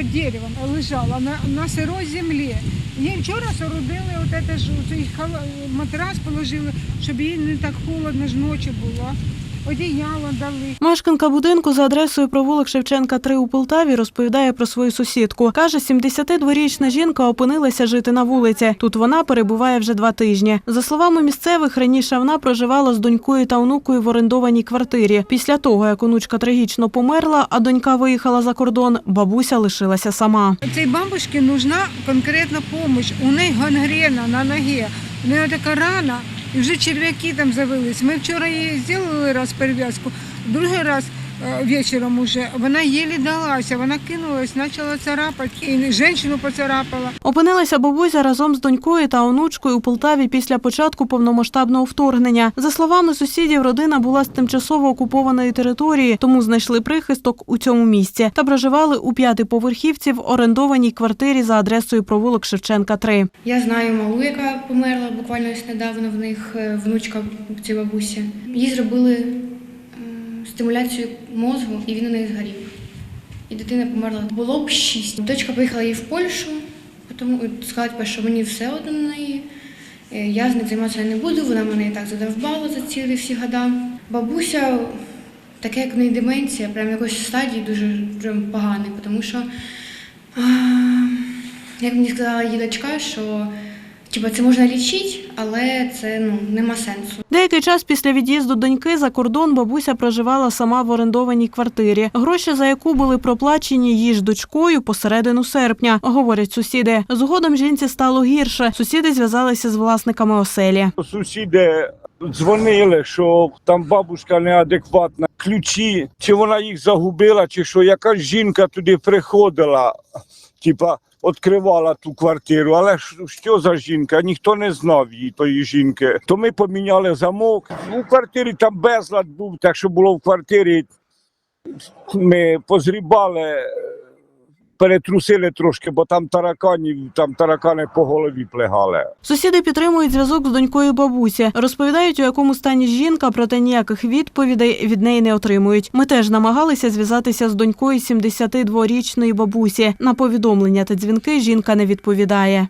під деревом лежала на, на сирой землі. Їй вчора соорудили от це ж цей матрас положили, щоб їй не так холодно ж ночі було. Одіяло дали. Мешканка будинку за адресою провулок Шевченка 3 у Полтаві розповідає про свою сусідку. Каже, 72-річна жінка опинилася жити на вулиці. Тут вона перебуває вже два тижні. За словами місцевих, раніше вона проживала з донькою та онукою в орендованій квартирі. Після того, як онучка трагічно померла, а донька виїхала за кордон, бабуся лишилася сама. Цій бабушці нужна конкретна допомога. У неї гангрена на ногі. У неї така рана, і вже черв'яки там завелись. Ми вчора її зробили раз перев'язку, другий раз е, вечором уже вона єлі далася, вона кинулась, почала царапати, і жінку поцарапала. Опинилася бабуся разом з донькою та онучкою у Полтаві після початку повномасштабного вторгнення. За словами сусідів, родина була з тимчасово окупованої території, тому знайшли прихисток у цьому місці та проживали у п'ятиповерхівці в орендованій квартирі за адресою провулок Шевченка 3. Я знаю малу, яка померла буквально ось недавно в них е, внучка цієї бабусі. Їй зробили стимуляцію мозгу, і він у неї згорів. І дитина померла. Було б шість. Дочка поїхала їй в Польщу, тому сказати, що мені все одно на неї. Е, Я з ним займатися не буду, вона мене і так задовбала за цілі всі года. Бабуся, таке як в неї деменція, прям якось стадії дуже прям поганий, тому що. як мені сказала її дочка, що типа, це можна лічити, але це ну, нема сенсу. Деякий час після від'їзду доньки за кордон бабуся проживала сама в орендованій квартирі, гроші за яку були проплачені їй ж дочкою посередину серпня, говорять сусіди. Згодом жінці стало гірше. Сусіди зв'язалися з власниками оселі. Сусіди дзвонили, що там бабушка неадекватна. Ключі, чи вона їх загубила, чи що якась жінка туди приходила, типа відкривала ту квартиру. Але що за жінка? Ніхто не знав її, тої жінки. То ми поміняли замок. У квартирі там безлад був, так що було в квартирі. Ми позрібали, перетрусили трошки, бо там тараканів, там таракани по голові плегали. Сусіди підтримують зв'язок з донькою бабусі. Розповідають, у якому стані жінка, проте ніяких відповідей від неї не отримують. Ми теж намагалися зв'язатися з донькою 72-річної бабусі. На повідомлення та дзвінки жінка не відповідає.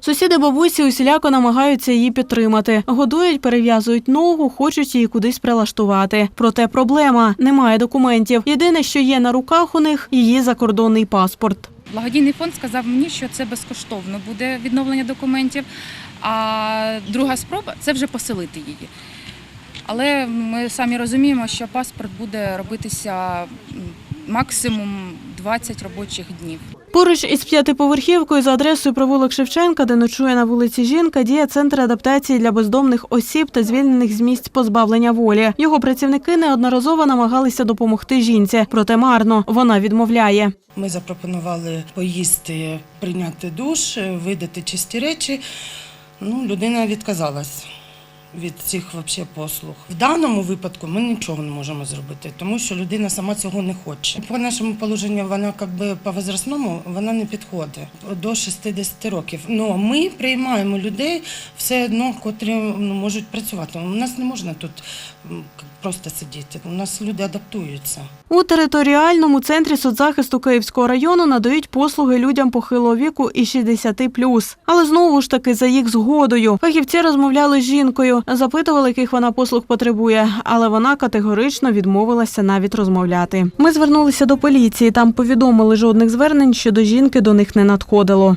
Сусіди бабусі усіляко намагаються її підтримати. Годують, перев'язують ногу, хочуть її кудись прилаштувати. Проте проблема немає документів. Єдине, що є на руках у них її закордонний паспорт. Благодійний фонд сказав мені, що це безкоштовно буде відновлення документів. А друга спроба це вже поселити її. Але ми самі розуміємо, що паспорт буде робитися максимум 20 робочих днів. Поруч із п'ятиповерхівкою за адресою провулок Шевченка, де ночує на вулиці жінка, діє центр адаптації для бездомних осіб та звільнених з місць позбавлення волі. Його працівники неодноразово намагалися допомогти жінці, проте марно вона відмовляє. Ми запропонували поїсти, прийняти душ, видати чисті речі. Ну, людина відказалась від цих вообще послуг. В даному випадку ми нічого не можемо зробити, тому що людина сама цього не хоче. По нашому положенню вона якби по возрастному вона не підходить до 60 років. Ну ми приймаємо людей все одно, котрі ну, можуть працювати. У нас не можна тут просто сидіти. У нас люди адаптуються. У територіальному центрі соцзахисту Київського району надають послуги людям похилого віку і 60+. Але знову ж таки за їх згодою. Фахівці розмовляли з жінкою, запитували, яких вона послуг потребує, але вона категорично відмовилася навіть розмовляти. Ми звернулися до поліції. Там повідомили, жодних звернень щодо жінки до них не надходило.